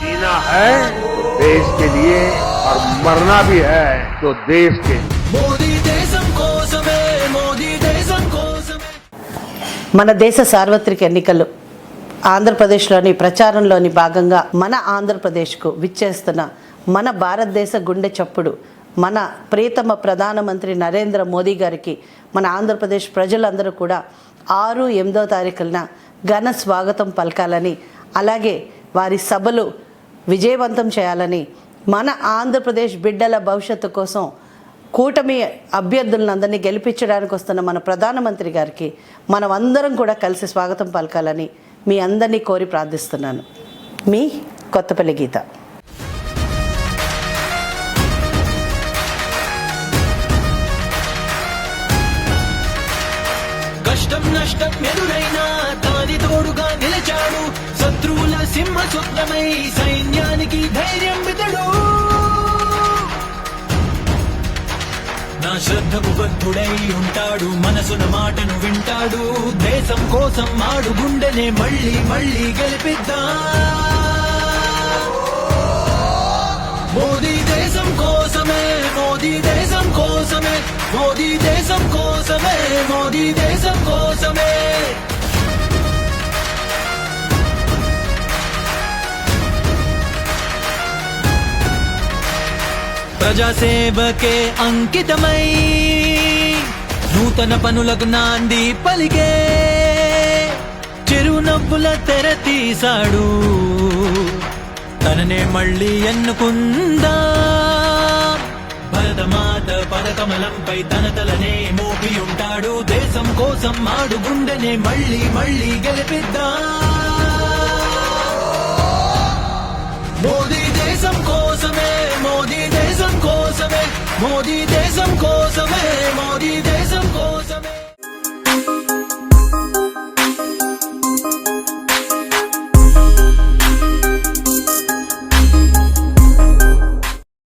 जीना है तो देश के लिए और मरना भी है तो देश के लिए మోదీ దేశం కోసమే మోదీ దేశం కోసమే మన దేశ సార్వత్రిక ఎన్నికలు ఆంధ్రప్రదేశ్లోని ప్రచారంలోని భాగంగా మన ఆంధ్రప్రదేశ్కు విచ్చేస్తున్న మన భారతదేశ గుండె చప్పుడు మన ప్రియతమ ప్రధానమంత్రి నరేంద్ర మోదీ గారికి మన ఆంధ్రప్రదేశ్ ప్రజలందరూ కూడా ఆరు ఎనిమిదో తారీఖున ఘన స్వాగతం పలకాలని అలాగే వారి సభలు విజయవంతం చేయాలని మన ఆంధ్రప్రదేశ్ బిడ్డల భవిష్యత్తు కోసం కూటమి అభ్యర్థులందరినీ గెలిపించడానికి వస్తున్న మన ప్రధానమంత్రి గారికి మనం అందరం కూడా కలిసి స్వాగతం పలకాలని మీ అందరినీ కోరి ప్రార్థిస్తున్నాను. మీ కొత్తపల్లి గీత. కష్టం నష్టం ఎదురైనా తాని తోడుగా నిలిచాడు. శత్రువుల సింహ స్వప్నమై సైన్యానికి ధైర్యం వితడు నా శ్రద్ధకు బద్ధుడై ఉంటాడు మనసున మాటను వింటాడు. దేశం కోసం మాడు గుండెనే మళ్ళీ మళ్ళీ గెలిపిద్దా. కోసమే మోదీ దేశం కోసమే. ప్రజాసేవకే అంకితమై నూతన పనులకు నాంది పలికే. చిరునవ్వుల తెర తీశాడు తననే మళ్ళీ ఎన్నుకుందా. భారతమాత పదకమలంపై తన తలనే మోపి ఉంటాడు దేశం కోసం మాడు గుండెనే మళ్ళీ మళ్ళీ గెలిపిద్దా. మోదీ దేశం కోసమే మోదీ దేశం కోసమే మోదీ దేశం కోసమే మోదీ దేశం కోసమే.